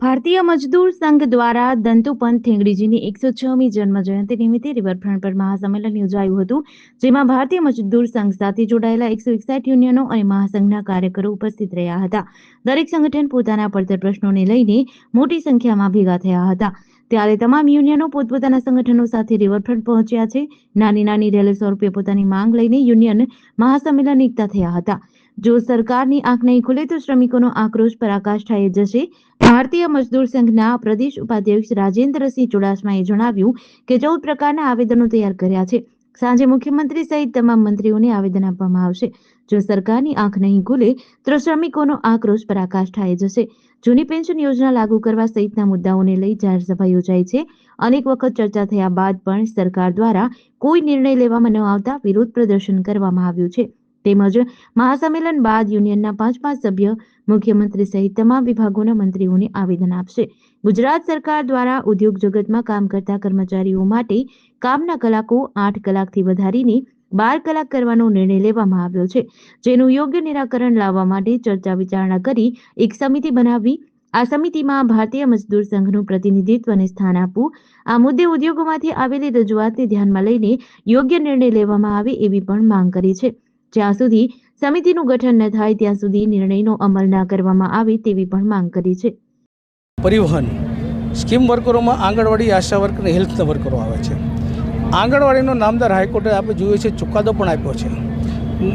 ભારતીય મજદૂર સંઘ દ્વારા દંતુપંત થેંગડીજીની એકસો છમી જન્મ જયંતિ નિમિત્તે રિવરફ્રન્ટ પર મહાસંમેલન યોજાયું હતું, જેમાં ભારતીય મજદૂર સંઘ સાથે જોડાયેલા એકસો એકસાઠ યુનિયનો અને મહાસંઘના કાર્યકરો ઉપસ્થિત રહ્યા હતા. દરેક સંગઠન પોતાના પડતર પ્રશ્નોને લઈને મોટી સંખ્યામાં ભેગા થયા હતા. ત્યારે તમામ યુનિયનો પોતપોતાના સંગઠનો સાથે રિવરફ્રન્ટ પહોંચ્યા છે. નાની નાની રેલી સ્વરૂપે પોતાની માંગ લઈને યુનિયન મહાસંમેલન એકતા થયા હતા. જો સરકારની આંખ નહીં ખુલે તો શ્રમિકોનો આક્રોશ પરાકાષ્ઠાએ જશે. ભારતીય મજદૂર સંઘના પ્રદેશ ઉપાધ્યક્ષ રાજેન્દ્રસિંહ ચુડાસમાએ જણાવ્યું કે ચૌદ પ્રકારના આવેદનો તૈયાર કર્યા છે. સાંજે મુખ્યમંત્રી સહિત તમામ મંત્રીઓને આવેદન આપવામાં આવશે. જો સરકારની આંખ નહીં ખુલે, તો શ્રમિકોનો આક્રોશ પરાકાષ્ઠાએ જશે. જૂની પેન્શન યોજના લાગુ કરવા સહિતના મુદ્દાઓને લઈ જાહેરસભા યોજાઈ છે. અનેક વખત ચર્ચા થયા બાદ પણ સરકાર દ્વારા કોઈ નિર્ણય લેવામાં ન આવતા વિરોધ પ્રદર્શન કરવામાં આવ્યું છે. તેમજ મહાસંમેલન બાદ યુનિયનના પાંચ પાંચ સભ્ય, મુખ્યમંત્રી સહિત તમામ વિભાગોના મંત્રીઓને આવેદન આપશે. ગુજરાત સરકાર દ્વારા ઉદ્યોગ જગતમાં કામ કરતા કર્મચારીઓ માટે કામના કલાકો આઠ કલાકથી વધારીને બાર કલાક કરવાનો નિર્ણય લેવામાં આવ્યો છે. જેનું યોગ્ય નિરાકરણ લાવવા માટે ચર્ચા વિચારણા કરી એક સમિતિ બનાવવી આ સમિતિમાં ભારતીય મજદૂર સંઘનું પ્રતિનિધિત્વને સ્થાન આપવું. આ મુદ્દે ઉદ્યોગોમાંથી આવેલી રજૂઆતને ધ્યાનમાં લઈને યોગ્ય નિર્ણય લેવામાં આવે એવી પણ માંગ કરી છે. જ્યાં સુધી સમિતિનું ગઠન ન થાય, ત્યાં સુધી નિર્ણયનો અમલ ના કરવામાં આવે તેવી પણ માંગ કરી છે. પરિવહન, સ્કીમ વર્કરોમાં આંગણવાડી આશા વર્કર અને હેલ્થ વર્કરો આવે છે. આંગણવાડીનો નામદાર હાઈકોર્ટે આપણે જોયું છે, ચુકાદો પણ આપ્યો છે.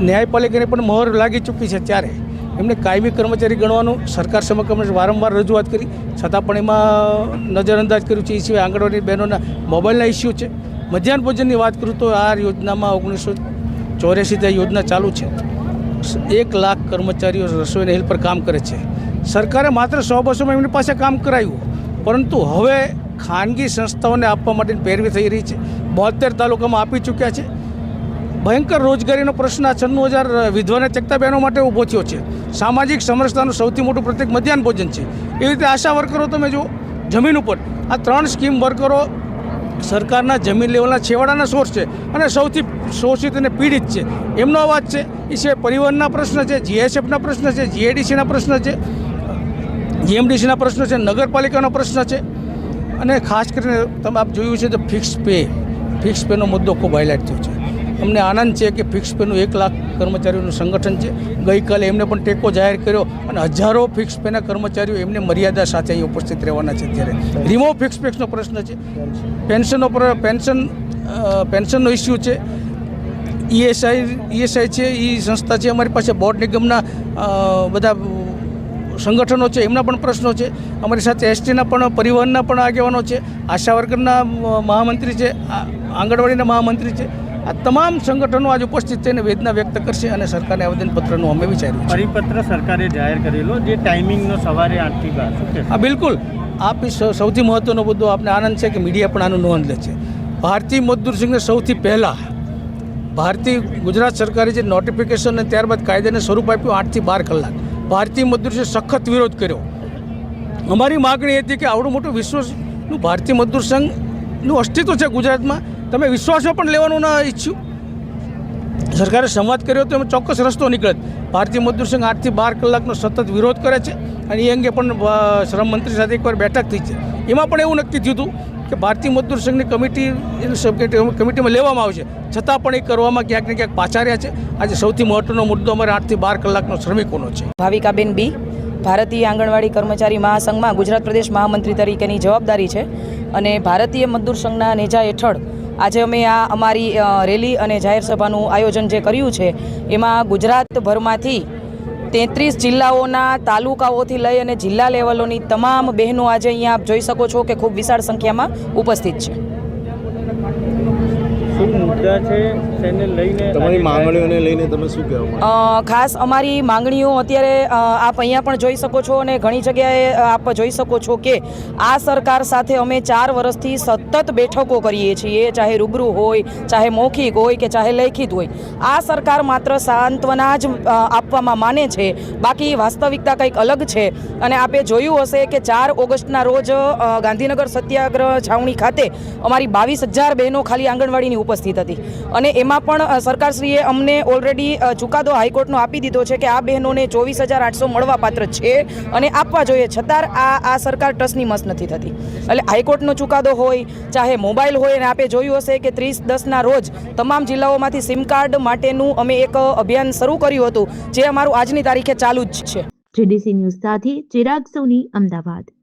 ન્યાયપાલિકાને પણ મહોર લાગી ચૂકી છે ત્યારે. એમને કાયમી કર્મચારી ગણવાનું સરકાર સમક્ષ વારંવાર રજૂઆત કરી. છતાં પણ એમાં નજરઅંદાજ કર્યું છે, એ સિવાય આંગણવાડી બહેનોના મોબાઈલના ઇસ્યુ છે. મધ્યાહન ભોજનની વાત કરું તો આ યોજનામાં ઓગણીસો ચોર્યાસીથી ત્યાં યોજના ચાલુ છે. એક લાખ કર્મચારીઓ રસોઈના હિલ પર કામ કરે છે. સરકારે માત્ર સો બસોમાં એમની પાસે કામ કરાવ્યું પરંતુ હવે ખાનગી સંસ્થાઓને આપવા માટેની પેરવી થઈ રહી છે. બોતેર તાલુકામાં આપી ચૂક્યા છે. ભયંકર રોજગારીનો પ્રશ્ન આ છન્નું હજાર વિધવાને ચકતા બહેનો માટે ઊભો થયો છે. સામાજિક સમરસતાનું સૌથી મોટું પ્રત્યેક મધ્યાહન ભોજન છે. એવી રીતે આશા વર્કરો તમે જો જમીન ઉપર આ ત્રણ સ્કીમ વર્કરો સરકારના જમીન લેવલના છેવાડાના સોર્સ છે અને સૌથી શોષિત અને પીડિત છે. એમનો અવાજ છે એ છે પરિવહનના પ્રશ્ન છે, જીએસએફના પ્રશ્ન છે, જીએડીસીના પ્રશ્ન છે, જીએમડીસીના પ્રશ્ન છે, નગરપાલિકાનો પ્રશ્ન છે. અને ખાસ કરીને તમે આપ જોયું છે તો ફિક્સ પે, ફિક્સ પેનો મુદ્દો ખૂબ હાઇલાઇટ થયો છે. અમને આનંદ છે કે ફિક્સ પેનું એક લાખ કર્મચારીઓનું સંગઠન છે. ગઈકાલે એમને પણ ટેકો જાહેર કર્યો અને હજારો ફિક્સ પેના કર્મચારીઓ એમને મર્યાદા સાથે અહીં ઉપસ્થિત રહેવાના છે ત્યારે રિમોવ ફિક્સ પેક્સનો પ્રશ્ન છે. પેન્શનો પર પેન્શન પેન્શનનો ઇસ્યુ છે. ઈએસઆઈ ઈએસઆઈ છે એ સંસ્થા છે, અમારી પાસે બોર્ડ નિગમના બધા સંગઠનો છે, એમના પણ પ્રશ્નો છે. અમારી સાથે એસટીના પણ, પરિવહનના પણ આગેવાનો છે. આશા વર્કરના મહામંત્રી છે. આંગણવાડીના મહામંત્રી છે. આ તમામ સંગઠનો આજે ઉપસ્થિત થઈને વેદના વ્યક્ત કરશે અને સરકારને આવેદનપત્રનું અમે વિચાર્યું પરિપત્ર સરકારે જાહેર કરેલો જે ટાઈમિંગનો સવારે આઠથી બાર હા બિલકુલ. આપ સૌથી મહત્ત્વનો મુદ્દો આપને આનંદ છે કે મીડિયા પણ આનું નોંધ લે છે. ભારતીય મજદૂર સંઘને સૌથી પહેલાં ભારતીય ગુજરાત સરકારે જે નોટિફિકેશન અને ત્યારબાદ કાયદાને સ્વરૂપ આપ્યું આઠથી બાર કલાક. ભારતીય મજદૂર સંઘે સખત વિરોધ કર્યો. અમારી માગણી હતી કે આવડું મોટું વિશ્વનું ભારતીય મજદૂર સંઘનું અસ્તિત્વ છે ગુજરાતમાં. તમે વિશ્વાસમાં પણ લેવાનું ના ઈચ્છ્યું? સરકારે સંવાદ કર્યો તો એમાં ચોક્કસ રસ્તો નીકળે. ભારતીય મજદૂર સંઘ આઠથી બાર કલાકનો સતત વિરોધ કરે છે અને એ અંગે પણ શ્રમ મંત્રી સાથે એકવાર બેઠક થઈ છે. એમાં પણ એવું નક્કી થયું હતું કે ભારતીય મજદૂર સંઘની કમિટી, કમિટીમાં લેવામાં આવશે. છતાં પણ એ કરવામાં ક્યાંક ને ક્યાંક પાછા રહ્યા છે. આજે સૌથી મહત્વનો મુદ્દો અમારે આઠથી બાર કલાકનો શ્રમિકોનો છે. ભાવિકાબેન બી, ભારતીય આંગણવાડી કર્મચારી મહાસંઘમાં ગુજરાત પ્રદેશ મહામંત્રી તરીકેની જવાબદારી છે અને ભારતીય મજદૂર સંઘના નેજા હેઠળ આજે અમે આ અમારી રેલી અને જાહેર સભાનું આયોજન જે કર્યું છે, એમાં ગુજરાતભરમાંથી તેત્રીસ જિલ્લાઓના તાલુકાઓથી લઈ અને જિલ્લા લેવલોની તમામ બહેનો આજે અહીંયા આપ જોઈ શકો છો કે ખૂબ વિશાળ સંખ્યામાં ઉપસ્થિત છે. શું મુદ્દા છે? તેને લઈને તમારી માંગણીઓને લઈને તમે શું કહેવા ખાસ અમારી માંગણીઓ અત્યારે આપ અહીંયા પણ જોઈ શકો છો અને ઘણી જગ્યાએ આપ જોઈ શકો છો કે આ સરકાર સાથે અમે ચાર વર્ષથી સતત બેઠકો કરીએ છીએ ચાહે રૂબરૂ હોય ચાહે મૌખિક હોય કે ચાહે લેખિત હોય. આ સરકાર માત્ર સાંત્વના જ આપવામાં માને છે બાકી વાસ્તવિકતા કંઈક અલગ છે. અને આપે જોયું હશે કે ચાર ઓગસ્ટના રોજ ગાંધીનગર સત્યાગ્રહ છાવણી ખાતે અમારી બાવીસ હજાર બહેનો ખાલી આંગણવાડીની ઉપસ્થિત હતી. અને એમાં એમાં પણ સરકારશ્રીએ અમને ઓલરેડી ચુકાદો હાઈકોર્ટનો આપી દીધો છે કે આ બહેનોને ચોવીસ હજાર આઠસો મળવાપાત્ર છે અને આપવા જોઈએ. છતાં આ આ સરકાર ટ્રસ્ટની મસ્ત નથી થતી. એટલે હાઈકોર્ટનો ચુકાદો હોય, ચાહે મોબાઈલ હોય, અને આપે જોયું હશે કે ત્રીસ દસના રોજ તમામ જિલ્લાઓમાંથી સિમ કાર્ડ માટેનું અમે એક અભિયાન શરૂ કર્યું હતું, જે અમારું આજની તારીખે ચાલુ જ છે. જેડીસી ન્યૂઝ સાથે ચિરાગ સોની અમદાવાદ.